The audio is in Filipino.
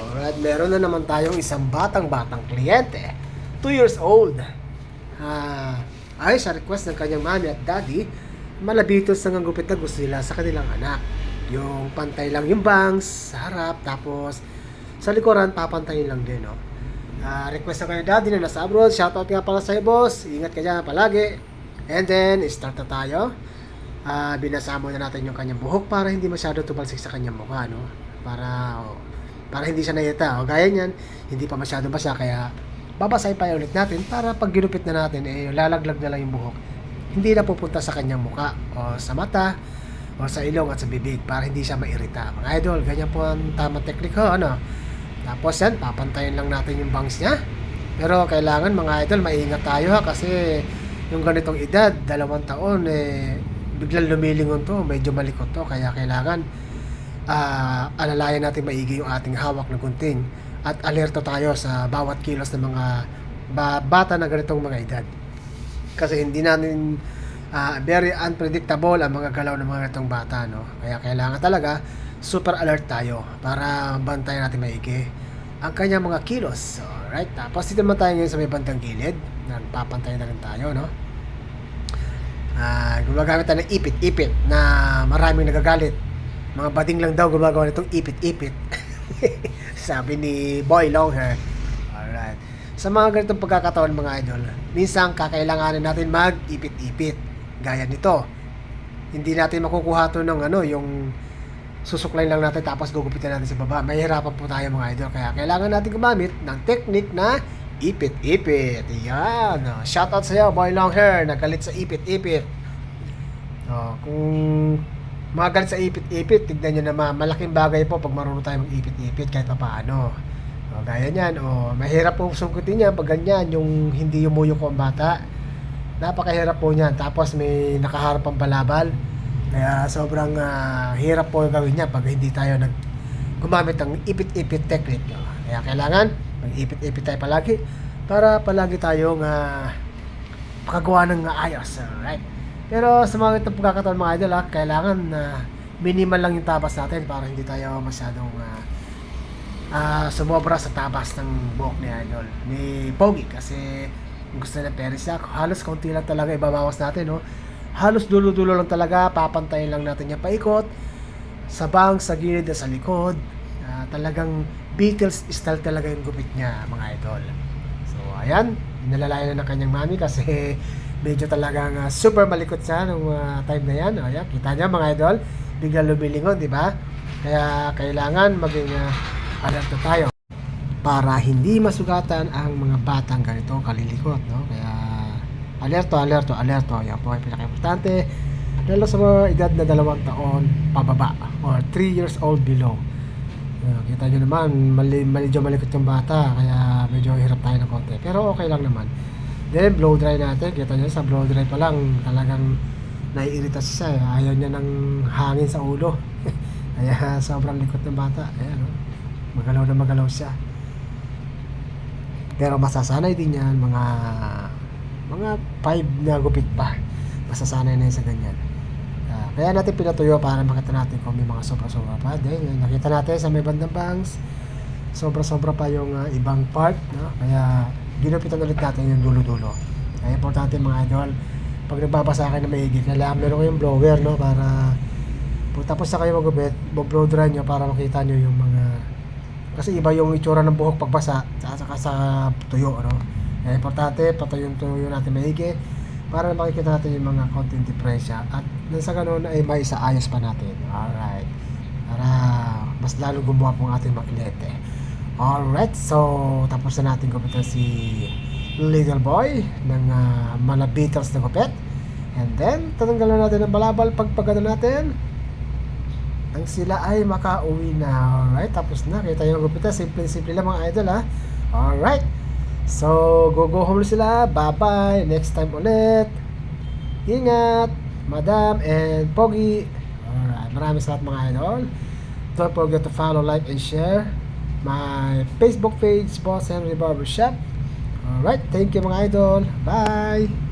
Alright, meron na naman tayong isang batang-batang kliyente. 2 years old. Ah, ay sa request ng kanyang mami at daddy, malabitos ang gupit na gusto nila sa kanilang anak. Yung pantay lang yung bangs, sa harap, tapos sa likuran, papantayin lang din, no? Ah, request ng kanyang daddy na nasa abroad. Shoutout nga pala sa'yo, boss. Ingat ka dyan palagi. And then, start na tayo. Ah, binasamo na natin yung kanyang buhok para hindi masyado tumalsik sa kanyang mukha, no? Para, oh, para hindi siya nayita. O gaya niyan, hindi pa masyado basa, kaya babasahin pa ulit natin para pag ginupit na natin, eh, lalaglag na lang yung buhok. Hindi na pupunta sa kanyang mukha o sa mata o sa ilong at sa bibig para hindi siya mairita. Mga idol, ganyan po ang tamang teknik ho, ano? Tapos yan, papantayin lang natin yung bangs niya. Pero kailangan mga idol, maingat tayo ha kasi yung ganitong edad, dalawang taon, eh, biglang lumilingon to, medyo malikot to, kaya kailangan ah alalayan natin maigi yung ating hawak na gunting at alerto tayo sa bawat kilos ng mga ba- bata na ganitong mga edad. Kasi hindi natin ah, very unpredictable ang mga galaw ng mga ganitong bata, no? Kaya kailangan talaga super alert tayo para bantayan natin maigi ang kanyang mga kilos. Alright, tapos dito naman tayo ngayon sa may bandang gilid. Nagpapantay na rin tayo, no? Ah, gumagamit tayo ng ipit-ipit na maraming nagagalit. Mga bading lang daw gumagawa nitong ipit-ipit. Sabi ni Boy Longhair. Alright. Sa mga ganitong pagkakataon mga idol, minsan kakailanganin natin mag-ipit-ipit. Gaya nito. Hindi natin makukuha to ng ano, yung susuklay lang natin tapos gugupitan natin sa baba. Mahirapan po tayo mga idol. Kaya kailangan natin gumamit ng technique na ipit-ipit. Yan. Shoutout sa iyo, Boy Longhair. Nagalit sa ipit-ipit. Oh, kung mga galit sa ipit-ipit, tignan nyo naman, malaking bagay po pag marunong tayo mag-ipit-ipit kahit pa paano. O, gaya niyan, o, mahirap po sungkutin yan pag ganyan, yung hindi yumuyo ko ang bata. Napakahirap po niyan. Tapos may nakaharap ang balabal. Kaya sobrang ah, hirap po gawin niya pag hindi tayo nag gumamit ng ipit-ipit technique. O, Kaya kailangan mag-ipit-ipit tayo palagi para palagi tayong ah, makagawa ng ayos. Alright. Pero sa mga itong pagkakataon mga idol, ha, kailangan na minimal lang yung tabas natin para hindi tayo masyadong ah, ah, sumobra sa tabas ng buhok ni idol ni Pogi. Kasi gusto na peris siya halos konti lang talaga ibabawas natin no? Halos dulo-dulo lang talaga papantayin lang natin yung paikot sa bang, sa gilid, at sa likod. Ah, talagang Beatles style talaga yung gupit niya mga idol. So ayan nilalayan na ng kanyang mami kasi medyo talagang ah, super malikot siya nung ah, time na yan ayan, kita niya mga idol bigla lumilingon di ba? Kaya kailangan maging uh, alerto tayo para hindi masugatan ang mga batang ganito kalilikot no? Kaya alerto alerto alerto. Yan po ay pinaka-importante lalo sa mga edad na dalawang taon pababa or 3 years old below. Uh, kita nyo naman mali, medyo malikot yung bata kaya medyo hirap tayo ng konti. Pero okay lang naman then blow dry natin kita nyo sa blow dry pa lang talagang naiirita siya eh. ayaw niya ng hangin sa ulo kaya sobrang likot ng bata ayan oh. magalaw na magalaw siya pero masasanay din yan mga mga 5 na gupit pa masasanay na yan sa ganyan Ah, kaya natin pinatuyo para makita natin kung may mga sobra-sobra pa din nakita natin sa may bandang bangs sobra-sobra pa yung ah, ibang part no? kaya ginupitan ulit natin yung dulo-dulo. Kaya importante mga idol pag nagbabasa kayo na maigi kailangan meron kayong blower no para tapos na kayo magupit blow dry nyo para makita nyo yung mga kasi iba yung itsura ng buhok pagbasa at saka sa tuyo ano. Kaya importante patuyo yung tuyo natin maigi para makikita natin yung mga content diferensya. At nang sa ganun ay may isaayos pa natin. Alright. Para mas lalo gumawa po ang ating mga kliyente alright so tapos na natin gupitan si little boy ng uh, mga Beatles na gupit and then tatanggalan natin ang balabal pagpagano natin ang sila ay makauwi na alright tapos na kita yung gupitan simple simple lang mga idol ha alright So, go go home sila. Bye-bye. Next time ulit. Ingat, Madam and Pogi. Alright, maraming salamat mga idol. Don't forget to follow, like, and share my Facebook page, Boss Henry Barbershop. Alright, thank you mga idol. Bye!